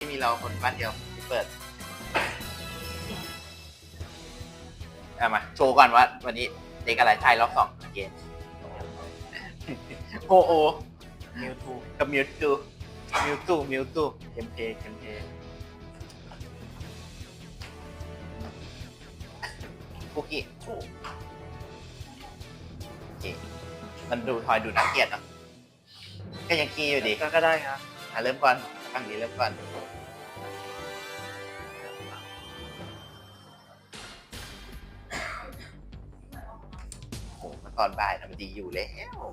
ที่มีเราคนบ้านเดียวที่เปิดเอามาโชว์ก่อนว่า วันนี้เด็กอะไรทายรอบสองเกมโอโอมิวทูกับมิวตูมิวตูมิวตูเกมเพย์เกมเพย์คุกกี้โอเคมันดูทอยดูน่าเกลียดเนาะก็ยังกี้อยู่ดีก็ก็ได้ครับอะเริ่มก่อนฝั่งนี้เริ่มก่อน ตอนบ่ายทำดีอยู่แล้ว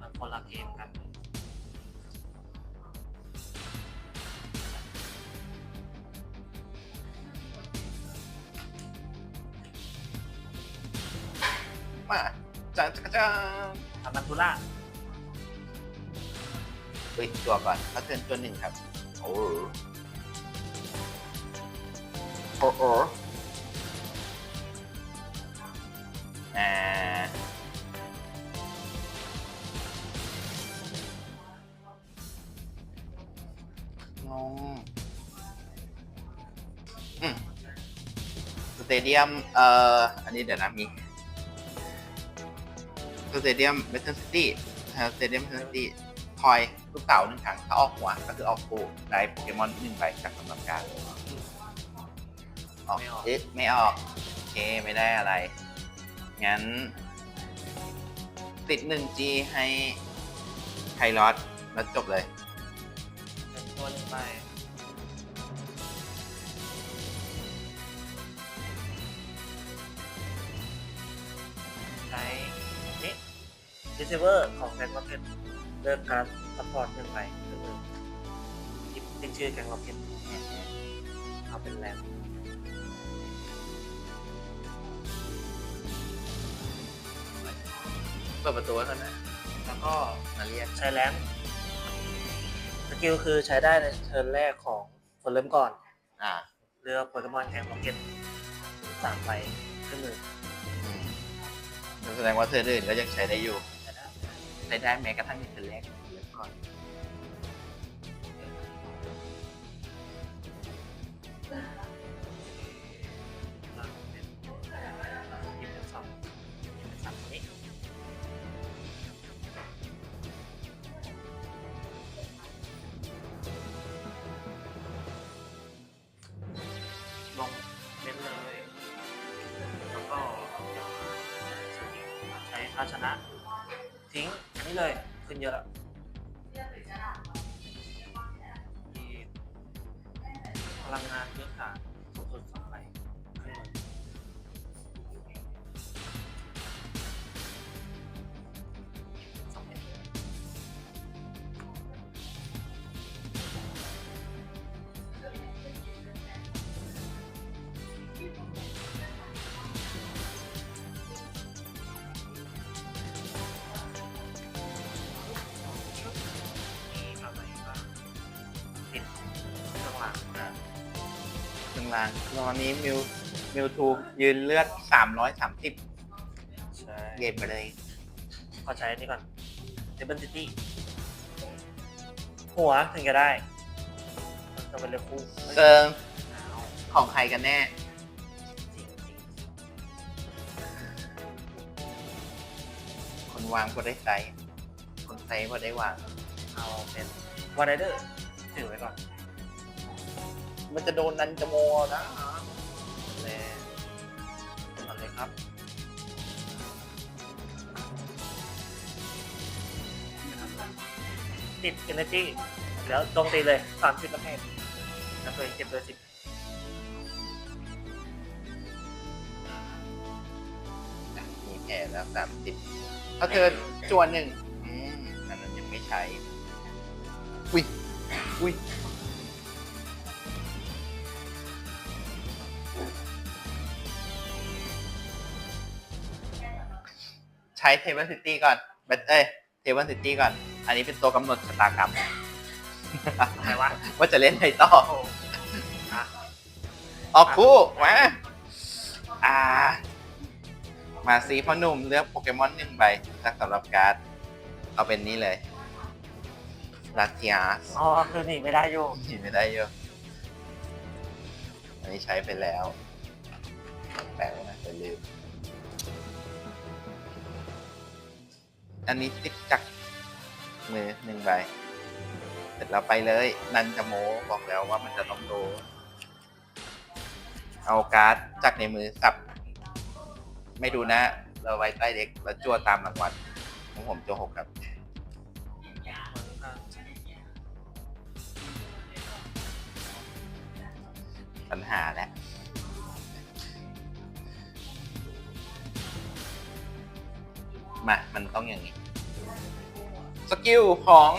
มันคนละเกมกันมาจ้าจ้าจ้าทำมันทุล่าเฮ้ยตัวก่อนเขาเทิร์นตัวหนึ่งครับ โอ้โหโอ้โห อ่างงอืมสเตเดียม เอ่อ อันนี้เดี๋ยวนะมีสเตเดียมเมทัลซิตี้สเตเดียมเมทัลซิตี้ทอยลูกเต่าหนึ่งครั้งถ้าออกหัวก็คือออกโกได้โปเกมอนหนึ่งใบจากสำหรับการออกเอ๊ะไม่ออก โอเค ไม่ได้อะไร งั้น ติดหนึ่งจีให้ไคลอสแล้วจบเลยเป็นตัวหนึ่งไปใช้นี่ดิเซเวอร์ของแกงล็อกเก็ตเลือกการซัพพอร์ตหนึ่งไปคือหนึ่งหยิบเป็นชื่อแกงล็อกเก็ตเอาเป็นแรม เปิดประตูไว้ก่อนนะแล้วก็มาเรียกใช้แรมสกิลคือใช้ได้ในเทิร์นแรกของคนเริ่มก่อน อ่าเลือกโปเกมอนแข่งล็อกเก็ตสามใบขึ้นมืออืมแสดงว่าเธออื่นก็ยังใช้ได้อยู่ใช้ได้ใช้ได้แม้กระทั่งในเธอแรกเริ่มก่ ภาชนะ ทิ้งอันนี้เลย ขึ้นเยอะแล้ว ตอนนี้มิวมิวทูยืนเลือดสามร้อยสามสิบใช่เย็บไปเลย ขอใช้อันนี้ก่อนเทเบิลซิตี้หัวถึงจะได้มันจะเป็นเรือคู่เซิงเอาของใครกันแน่จริงจริงคนวางก็ได้ไซส์คนไซส์ก็ได้วาง เอาเป็นวานไรเดอร์ถือไว้ก่อน มันจะโดนนันจโมนะ ติด energy แล้วโจมตีเลยสามสิบประเภทแล้วตัวเองเก็บเลยสิบมีแผลแล้วสามสิบถ้าเธอจวนหนึ่งอืมอันนั้นยังไม่ใช้ อุ้ย อุ้ย ใช้เทเบิลซิตี้ก่อนเบเอ้ยเทเบิลซิตี้ก่อน อันนี้เป็นตัวกำหนดชะตากรรมใครวะว่าจะเล่นอะไรต่อโอ้อะออกคู่มาอ่า มาซีพ่อหนุ่มเลือกโปเกมอนหนึ่งใบจากสำหรับการ์ด เอาเป็นนี้เลยฟลาเซียสอ๋อคือหนีไม่ได้อยู่หนีไม่ได้เยอะอันนี้ใช้ไปแล้ว แปลกนะแต่ลืม อันนี้ติดจักร มือหนึ่งใบเสร็จแล้วไปเลย นันจะโมบอกแล้วว่ามันจะต้องโด เอาการ์ดจากในมือสับ ไม่ดูนะ เราไว้ใต้เด็กแล้วจั่วตามรางวัลของผมจั่วหกครับปัญหาแล้วมา มันต้องอย่างนี้ สกิลของ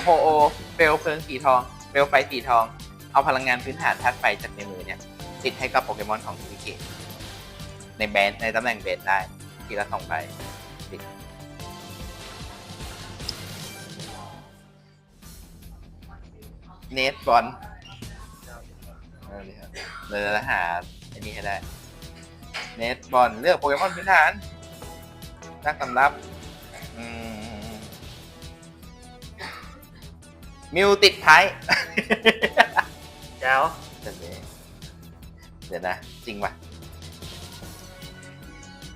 โฮโอเปลวเพลิงสีทอง เปลวไฟสีทอง เอาพลังงานพื้นฐานธาตุไฟจากในมือเนี่ยติดให้กับโปเกมอนของทิเกตในแบนในตำแหน่งเบนได้ทีละสองใบติดเนทบอลเลยครับเลยจะหาอันนี้ให้ได้ เนทบอลเลือกโปเกมอนพื้นฐานนักสำรับ อืม มิวติดไทยแจ้วเดี๋ยวนี้เดี๋ยวนะ จริงปะ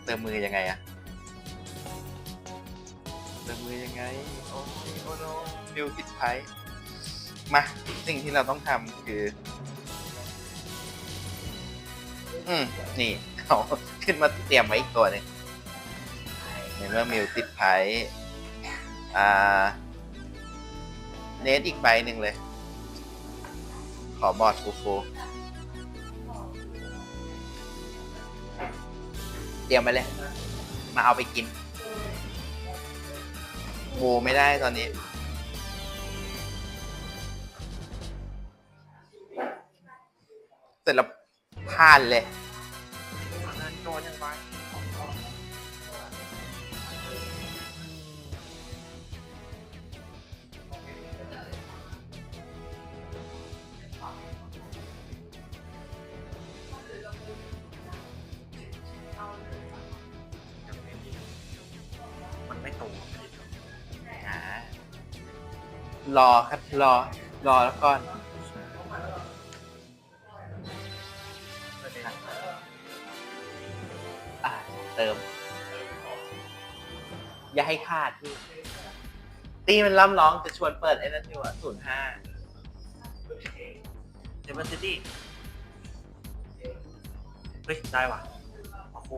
เติมมือยังไงอะเติมมือยังไง โอ้ยโอ้โนมิวติดไทยมา สิ่งที่เราต้องทำคือ อืม นี่ เอา ขึ้นมาเตรียมไว้อีกตัวหนึงในเมื่อมิวติดไพ่อ่า เนทอีกใบหนึ่งเลย ขอบอดฟูฟูเตรียมไปเลย มาเอาไปกินโวไม่ได้ตอนนี้ เสร็จแล้วพลาดเลย รอครับรอรอแล้วก่อนอะเติม อย่าให้ขาดพี่ตีมันล่ำร้องจะชวนเปิดไอ้นั่นอยู่อะศูนย์ห้าเดมอนซิตี้เฮ้ย ได้ว่ะโอ้โห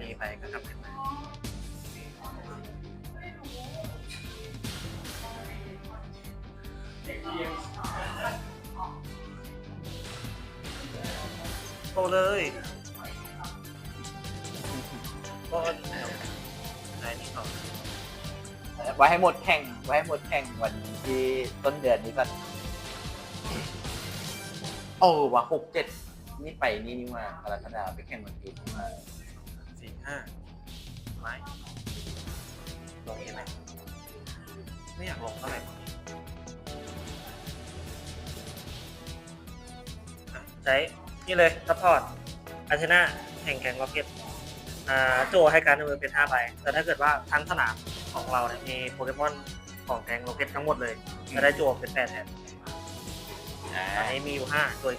นี่ไปก็ทำ ตเลยก็ได้นี่ก่อนไว้ให้หมดแข่ง ไว้ให้หมดแข่งวันที่ต้นเดือนนี้ก่อนโอ้ว่ะหกเจ็ดนี่ไปนี่นี่มากรกฎาไปแข่งวันอาทิตย์นี่มาสี่ห้าไม้ลงยังไงไม่อยากลงเท่าไหร่ใช้ นี่เลยซัพพอร์ตอาชนะแห่งแข่งล็อกเก็ตอ่าโจให้การดำเนินเป็น 5 ใบ แต่ถ้าเกิดว่าทั้งสนามของเราเนี่ยมีโปเกมอนของแกงล็อกเก็ตทั้งหมดเลยจะได้โจเป็น8แทนอ่าอันนี้มีอยู่ 5 โดย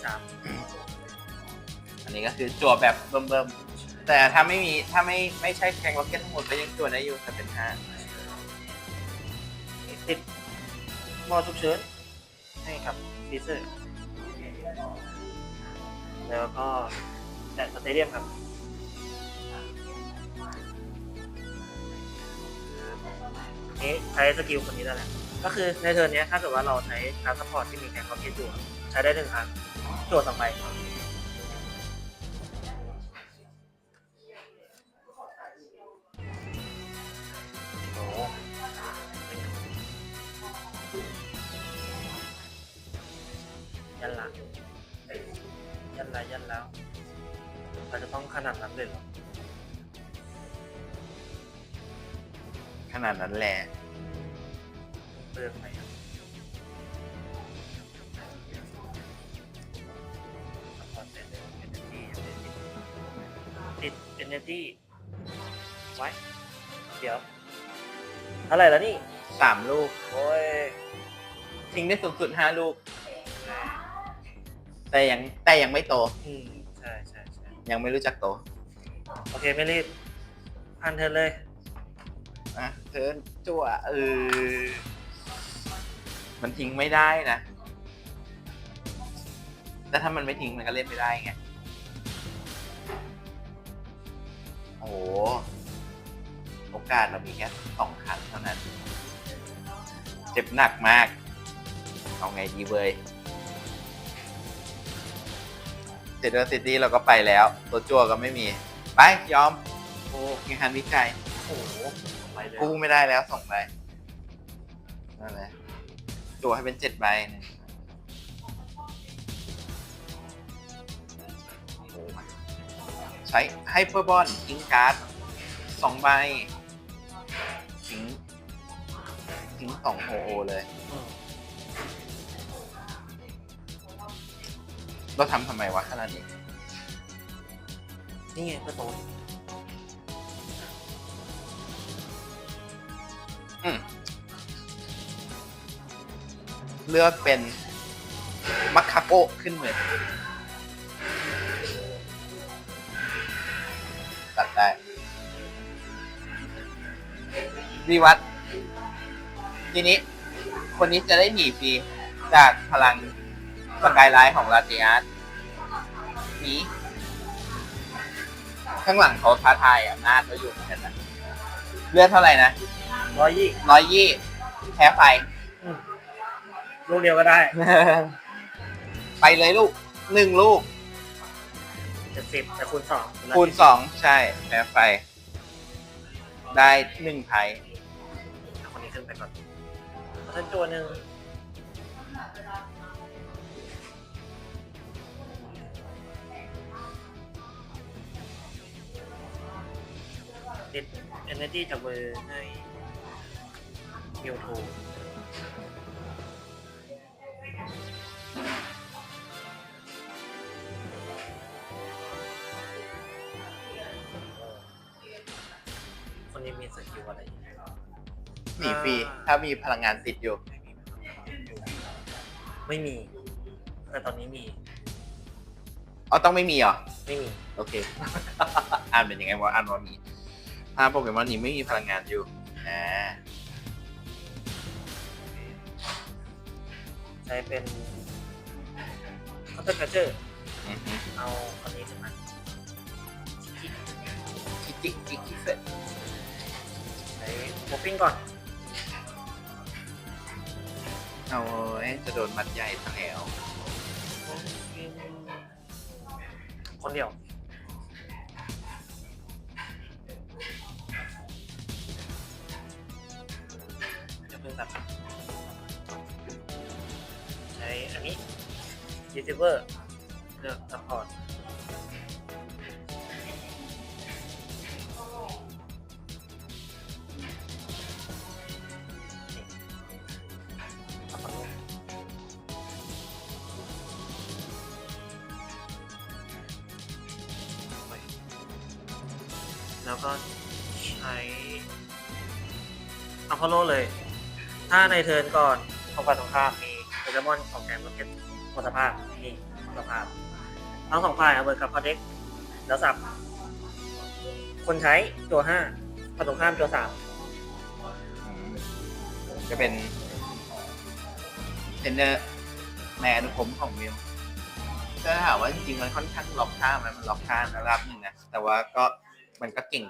3อันนี้ก็คือจั่วแบบเบิ่มๆ แต่ถ้าไม่มีถ้าไม่ไม่ใช่แข่งล็อกเก็ตทั้งหมดก็ยังจั่วได้อยู่แต่เป็นห้าติดมอฉุกเฉินให้กับฟีเซอร์ แล้วก็แต่สเตเดียมครับ นี้ใช้สกิลคนนี้แล้วแหละก็คือในเทิร์นนี้ถ้าเกิดว่าเราใช้การซัพพอร์ตที่มีแข่งคอมเก็ตอยู่ ใช้ได้หนึ่งครั้งโจทย์ต่อไปโนาดนั้นแหละเปลืองไหมอะขอเซ็นเลยเอเนจีติดเอเนจีไว้ เดี๋ยวเท่าไหร่แล้วนี่สามลูก โอ้ยทิ้งได้สูงสุดห้าลูก แต่ยังแต่ยังไม่โต อืม ใช่ใช่ใช่ยังไม่รู้จักโต โอเค ไม่รีบ อันเธอเลย อะเทิร์นจั่วเออ มันทิ้งไม่ได้นะ แต่ถ้ามันไม่ทิ้งมันก็เล่นไม่ได้ไง โอ้โห โอกาสเรามีแค่สองครั้งเท่านั้น เจ็บหนักมาก เอาไงดีเว้ยเสร็จแล้วซิตี้เราก็ไปแล้ว ตัวจั่วก็ไม่มี ไปยอม โอ้งานวิจัย โอ้โห ไปเลยกู้ไม่ได้แล้วสองใบนั่นแหละตัวให้เป็นเจ็ดใบหนึ่งโอ้โหใช้ให้เพื่อบอลทิ้งการ์ดสองใบทิ้งทิ้งสองโอโอเลย อืมเราทำทำไมวะขนาดนี้ นี่ไงก็โต เลือกเป็นมัคคาโกขึ้นมือตัดได้วิวัฒน์ทีนี้ คนนี้จะได้หนีฟรีจากพลังสกายไลท์ของลาติอาร์ตหนีข้างหลังเขาท้าทายอำนาจเขาอยู่เหมือนกันนะเลือดเท่าไหร่นะ ร้อยยี่ร้อยยี่แพ้ไฟอืมลูกเดียวก็ได้ไปเลยลูกหนึ่งลูก เจ็ดสิบแต่คูณสองคูณสองใช่แพ้ไฟได้หนึ่งไพ่เอาคนนี้ขึ้นไปก่อนเอาท่านตัวหนึ่งติด energy จากมือให้ มิวทูคนนี้มีสกิลอะไรอยู่หนีฟรีถ้ามีพลังงานติดอยู่ไม่มี แต่ตอนนี้มี อ๋อต้องไม่มีเหรอ ไม่มี โอเค อ่านเป็นยังไงวะอ่านว่ามีถ้าโปเกมอนนี้ไม่มีพลังงานอยู่อ่า ช้เป็นคอนเทนต์เจอร์อือฮึเอาคนนี้ขึ้นมาชิคิจิกจิกจิกเสร็จใช้โมปิ้งก่อนเอาเอ้ยจะโดนมัดใหญ่ซะแล้ว คนเดียว ยูทูบเบอร์เลือกซัพพอร์ตแล้วก็ใช้อัพโพโลเลย ถ้าในเทิร์นก่อนของฝ่ายตรงข้ามมีโปเกมอนของแกมประเภทหมดสภาพ สภาพทั้งสองฝ่ายเอาเบิร์ดกับพอเด็กแล้วสับ คนใช้ตัวห้าฝ่ายตรงข้ามตัวสามจะเป็นเทนเนอร์ในอนุคมของวิวถ้าถามว่าจริงๆมันค่อนข้างล็อกท่ามันมันล็อกท่าระดับหนึ่งนะแต่ว่าก็มันก็เก่ง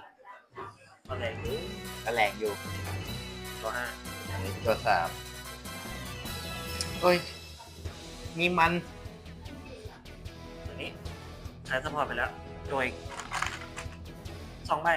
ตัวแรงนี้ก็แรงอยู่ตัวห้าอันนี้ตัวสามเฮ้ยนี่มัน ใช้สปอร์ตไปแล้วโดยสองใบ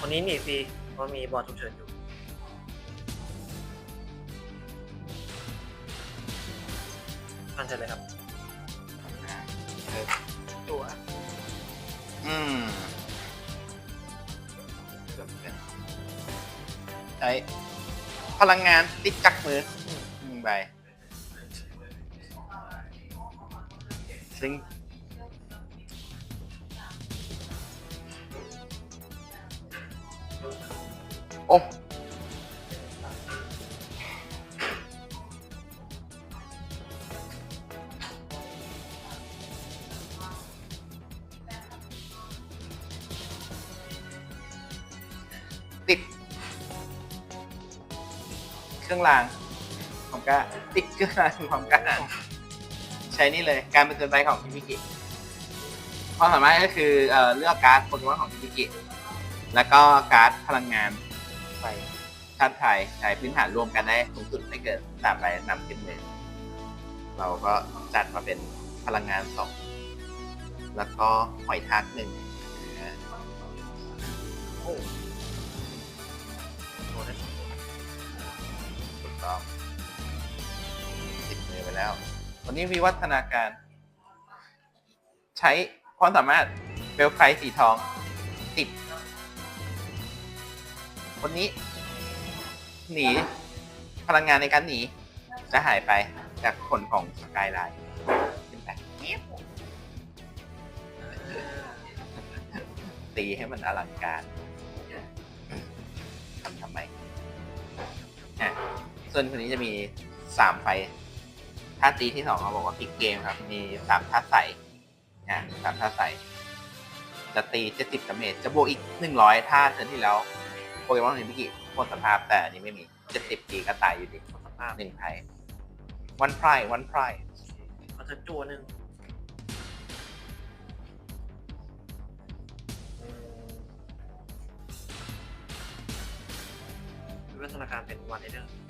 วันนี้หนีฟรีเพราะมีบอลฉุกเฉินอยู่ท่านเชิญเลยครับอ่าเออตัว อืมใช้พลังงานติดจักมือหนึ่งใบซึ่ง โอ้ติด เครื่องรางของก้าติดเครื่องรางของก้าใช้นี่เลยการเป็นตัวไปของพิมิกิความสามารถก็คือเอ่อเลือกการ์ดโปเกมอนของพิมิกิแล้วก็การ์ดพลังงาน ไปชาติไทยใช้พื้นฐานรวมกันได้สูงสุดไม่เกินสามใบนำขึ้นมือเราก็จัดมาเป็นพลังงานสองแล้วก็หอยทากหนึ่งนะโอ้โอ้ถูกต้องติดมือไปแล้ว วันนี้วิวัฒนาการ ใช้ความสามารถเบลไฟสีทองติด คนนี้ หนี พลังงานในการหนี จะหายไปจากผลของสกายไลน์ขึ้นไปงียบตีให้มันอลังการทำทำไมอะส่วนคนนี้จะมีสามไฟท่าตีที่สองเขาบอกว่าปิกเกมครับ มีสามท่าใส่อะสามท่าใส่จะตีเจ็ดสิบดาเมจจะบวกอีกหนึ่งร้อยท่าเทิร์นที่แล้ว เกมอนฮิบิกิหมดสภาพแต่อันนี้ไม่มีเจ็ดสิบปีก็ตายอยู่ดีสภาพหนึ่งไทยวันไพรวันไพรเอาสักตัวหนึ่งวิวัฒนาการเป็นวันเดอร์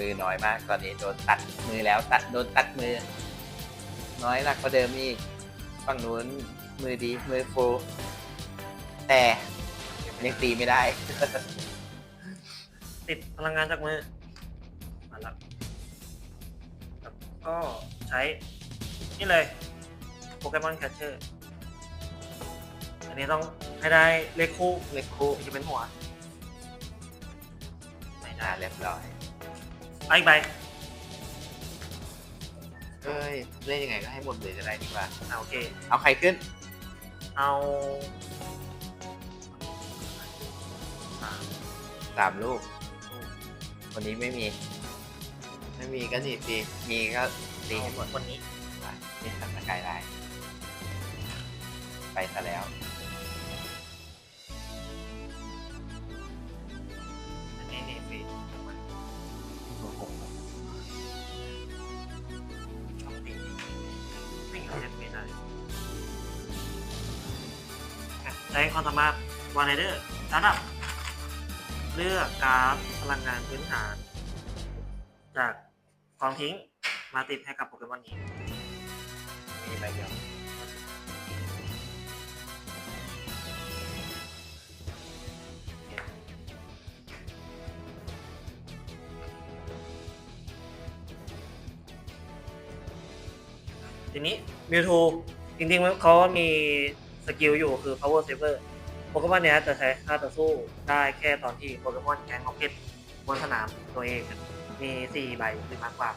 มือน้อยมาก ตอนนี้โดนตัดมือแล้วตัดโดนตัดมือ น้อยหนักกว่าเดิมอีกฝั่งนู้นมือดีมือฟูแต่ยังตีไม่ได้ ติดพลังงานจากมือมาแล้วแล้วก็ใช้ นี่เลยโปเกมอนแคชเชอร์อันนี้ต้องให้ได้เลขคู่เลขคู่ ถึงจะเป็นหัว ไม่ได้อ่าเรียบร้อย เอาอีกใบเอ้ยเล่นยังไงก็ให้หมดเลยจะได้ดีกว่า อ่าโอเค เอาใครขึ้น เอาสามสามลูก วันนี้ไม่มี ไม่มีก็หนีตีมีก็ตีให้หมดวันนี้ ไปนี่ทำสกายไลน์ไปซะแล้ว วานเดอร์สตาร์ทอัพเลือกการ์ดพลังงานพื้นฐาน จากกองทิ้งมาติดให้กับโปเกมอนนี้ มีใบเดียวทีนี้มิวทูจริงๆเขามีสกิลอยู่คือ power saver โปเกมอนเนี้ยจะใช้ค่าต่อสู้ได้แค่ตอนที่โปเกมอนแกงของเพชรบนสนามตัวเองมีสี่ใบหรือมากกว่า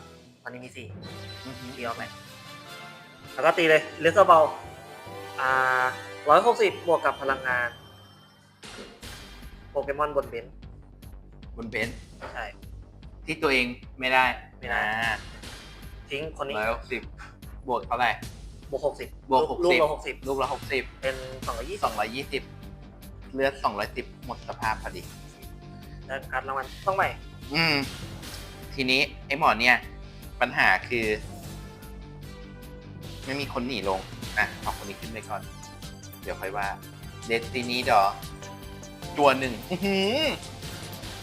ตอนนี้มีสี่อือหือตีเอาไปแล้วก็ตีเลยเลเซอร์บอลอ่าร้อยหกสิบบวกกับพลังงาน โปเกมอนบนเบนซ์บนเบนซ์ใช่ ที่ตัวเองไม่ได้ไม่ได้ ทิ้งคนนี้ร้อยหกสิบบวกเท่าไหร่บวกหกสิบบวกหกลูกสิบละหกสิบลูกละหกสิบเป็นสองร้อยยี่สสิอบงร้อยยี่สิบ เลือดสองร้อยสิบหมดสภาพพอดีแล้วการดรางวัลต้องใหม่อืม ทีนี้ไอ้หมอเนี่ย ปัญหาคือ ไม่มีคนหนีลงอะเอาคนนี้ขึ้นไปก่อน เดี๋ยวค่อยว่าเดสตินีดอตัวหนึ่งอื้อหือ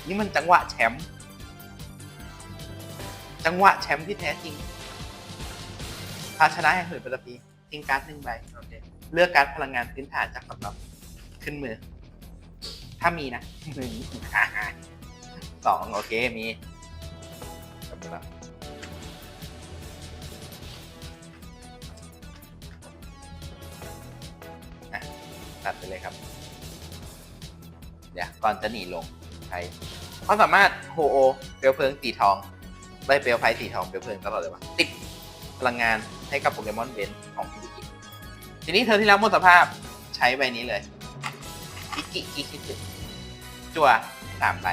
นี่มันจังหวะแชมป์จังหวะแชมป์ที่แท้จริงภาชนะแห่งหืนปัตตพีทิ้งการ์ดหนึ่งใบ โอเคเลือกการดพลังงานพื้นฐานจากสำรับขึ้นมือ ถ้ามีนะหนึ่งสองโอเคมีจบไปแล้วอะตัดไปเลยครับ เดี๋ยวก่อนจะหนีลงใช้ความสามารถโฮโอเปลวเพลิงสีทอง ได้เปลวไฟสีทองเปลวเพลิงตลอดเลยวะติดพลังงานให้กับโปเกมอนเบนของฮิกิทีนี้เธอที่แล้วหมดสภาพใช้ใบนี้เลยอิกิอิคิสึ จั่วสามใบ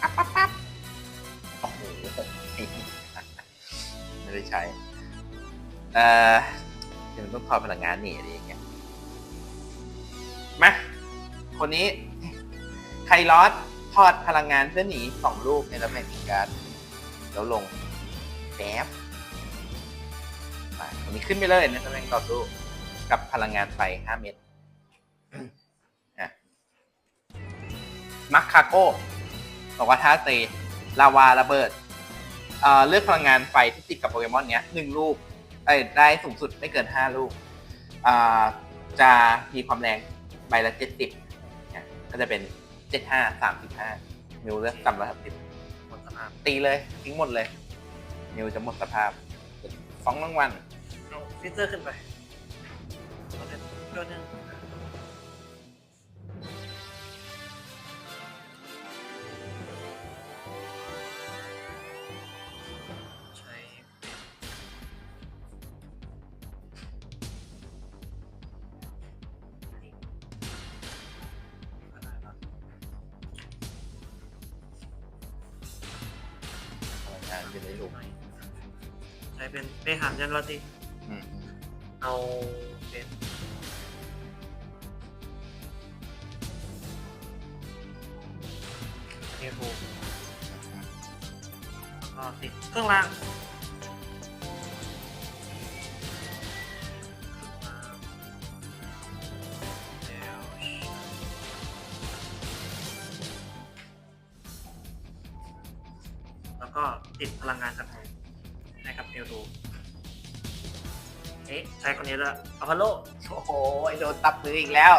ปั๊บปั๊บปั๊บโอ้โหไม่ได้ใช้ เอ่อเดี๋ยวมันต้องคอยพลังงานหนีอะไรอย่างเงี้ยมาคนนี้ไคลอสทอดพลังงานเพื่อหนีสองลูกในตำแหน่งอีกการแล้วลงแป๊บมาคนนี้ขึ้นไปเลยในตำแหน่งต่อสู้กับพลังงานไฟ5เม็ดอ่ มัคคาโก้บอกว่าถ้าเตลาวาระเบิดเอ่อเลือกพลังงานไฟที่ติดกับโปเกมอนเนี้ยหนึ่งลูกเอ้ยได้สูงสุดไม่เกิน5ลูกอ่าจะมีความแรงใบละ70เนี่ยก็จะเป็น75 35มิวเลือกต่ำละ30หมดสภาพตีเลยทิ้งหมดเลยมิวจะหมดสภาพฟ้องรางวัลเอาฟิเซอร์ขึ้นไปเอาเป็นตัวหนึ่ง อยู่ในลูกใช้เป็นไปหันยันละสิอืมเอาเป็นเทปูก็ติดเครื่องราง อพอลโลโอ้โหโดนตับมืออีกแล้ว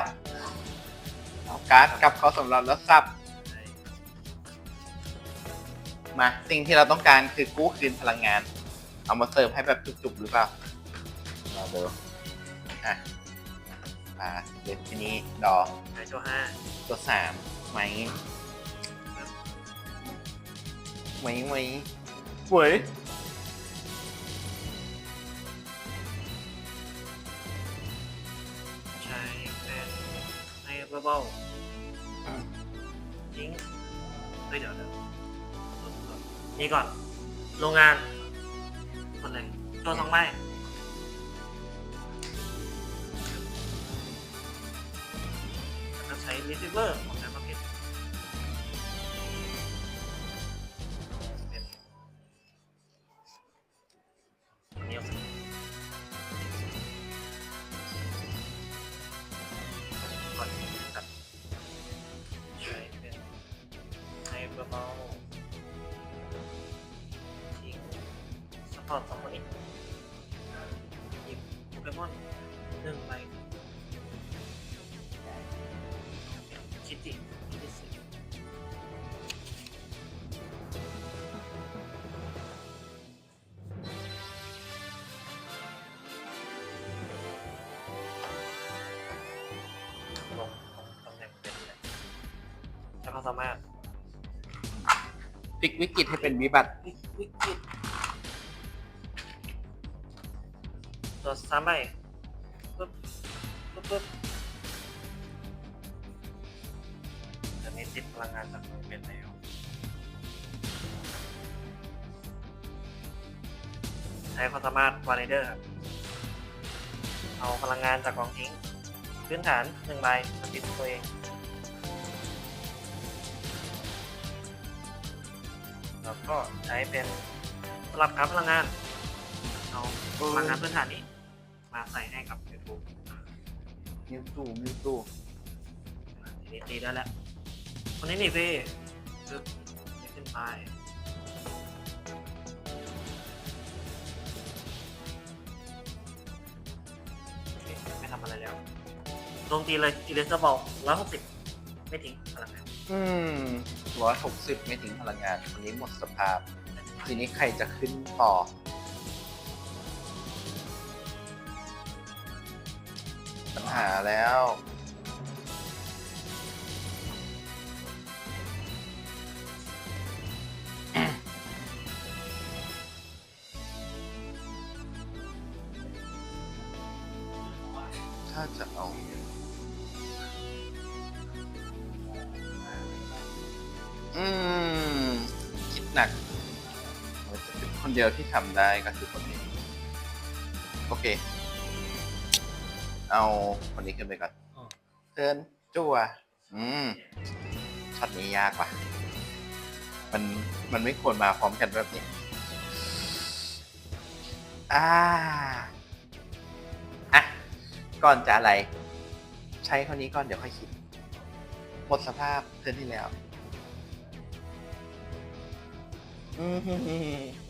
เอาการ์ดกลับเข้าสำรับแล้วซับ มา สิ่งที่เราต้องการคือกู้คืนพลังงาน เอามาเสิร์ฟให้แบบจุกๆหรือเปล่าเราดูอะมาเดี๋ยวทีนี้ดอใช้โจห้าตัวสามไหมไหมไหม เว้ย ให้เบาๆทิ้งเฮ้ยเดี๋ยวเดี๋ยวนี่ก่อน โรงงาน คนเลยตัวสองไม้แล้วก็ใช้ receiver ของการมาเแล้วก็สามารถพลิกวิกฤตให้เป็นวิบัติวิวิกฤตตัวสามใบปึ๊บปึ๊บปึ๊บอันนี้ติดพลังงานจากมือเป็นแล้วใช้ความสามารถวานิเดอร์ครับเอาพลังงานจากกองทิ้ง พื้นฐานหนึ่งใบสติดตัวเอง ก็ใช้เป็นสลับกับพลังงาน เอาพลังงานพื้นฐานนี้ มาใส่ให้กับยูทูมิวตูมิวตูทีนี้ตีได้แล้วคนนี้นีสิจะขึ้นไปไม่ทำอะไรแล้วลงตีเลยตีเลเซอร์บอลร้อยหกสิบไม่ทิ้งพลังงานอืม ร้อยหกสิบไม่ถึงพลังงานวันนี้หมดสภาพ ทีนี้ใครจะขึ้นต่อ ปัญหาแล้ว เป็นคนเดียวที่ทำได้ก็คือคนนี้ โอเค เอาคนนี้ขึ้นไปก่อนอ๋อ เทิร์นจั่วอืมช็อตนี้ยากว่ะ มันมันไม่ควรมาพร้อมกันแบบนี้ อ่าอะก่อนจะอะไร ใช้คนนี้ก่อนเดี๋ยวค่อยคิด หมดสภาพเทิร์นที่แล้ว อืม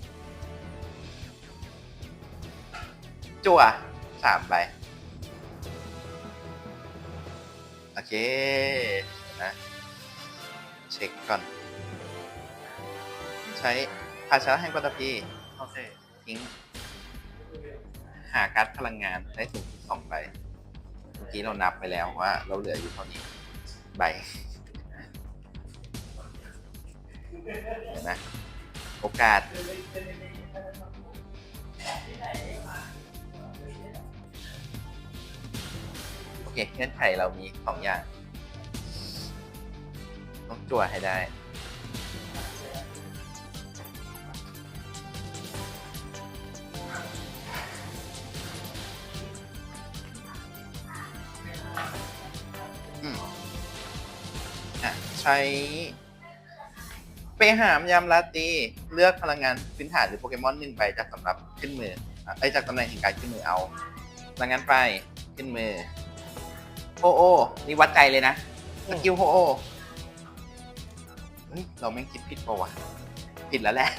จั่วสามใบโอเคนะเช็คก่อน ใช้ภาชนะแห่งปัตตภีโอเคทิ้ง หาการ์ดพลังงานได้สูงสุดสองใบเมื่อกี้เรานับไปแล้วว่า เราเหลืออยู่เท่านี้ใบเห็นไหมโอกาส เคเงื่อนไขเรามีสองอย่าง ต้องจั่วให้ได้ อืมอะ ใช้ไปหามยามลาตีเลือกพลังงานพื้นฐานหรือโปเกมอนหนึ่งใบจากสำรับขึ้นมือไอยจากตำแหน่งแห่งการขึ้นมือเอาพลังงานไปขึ้นมือ โอโอนี่วัดใจเลยนะสกิลโอโอเฮ้ยเราแม่งคิดผิดปะวะผิดแล้วแหละ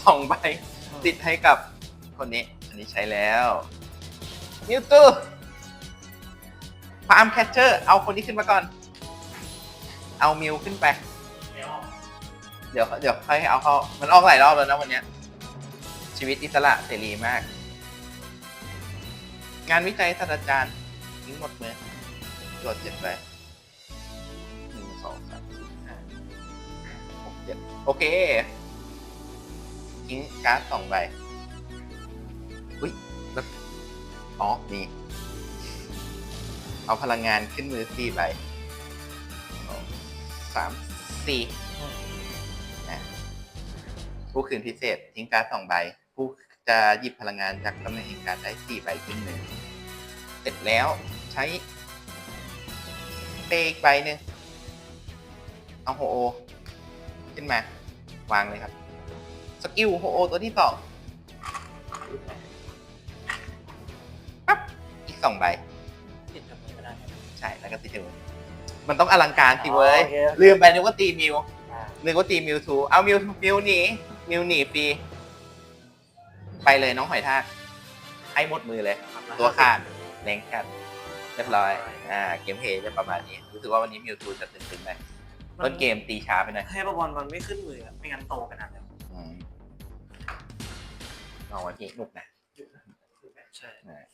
สองใบติดให้กับคนนี้ อันนี้ใช้แล้วมิวตูฟาร์มแคชเชอร์เอาคนนี้ขึ้นมาก่อน เอามิวขึ้นไป เดี๋ยวเดี๋ยวค่อยเอาเขามันออกหลายรอบแล้วนะวันเนี้ยชีวิตอิสระเสรีมาก งานวิจัยศาสตราจารย์ทิ้งหมดมือ ตรวเจ็ดไปหนึ่งสองสามสี่ห้าหกเจ็ดโอเค ทิ้งการ์ดสองใบอุ้ยแล้วอ๋อมีเอาพลังงานขึ้นมือสี่ใบสามสี่นะผู้คืนพิเศษทิ้งการ์ดสองใบ ผู้จะหยิบพลังงานจากตำแหน่งแห่งการดได้สี่ใบขึ้นมือเสร็จแล้วใช้ เปย์อีกใบหนึ่งเอาโฮโอ ขึ้นมา วางเลยครับ สกิลโฮโอตัวที่สองปั๊บอีกสองใบ ติดกับมือก็ได้ครับใช่ แล้วก็ติดมือมันต้องอลังการสิเว้ย อ๋อโอเคโอเคลืมไปนึกว่าตีมิว อ่านึกว่าตีมิวทู เอามิวมิวหนี มิวหนีฟรีไปเลยน้องหอยทาก ให้หมดมือเลย ตัวขาดแรงกัด เรียบร้อยอ่าเกมเพลย์จะประมาณนี้ รู้สึกว่าวันนี้มิวทูจะตึงๆหน่อยต้นเกมตีช้าไปหน่อยให้ประบอลมันไม่ขึ้นมืออะไม่งั้นโตขนาดนั้นอืมเอาวันที่หนุกนะใช่อ่า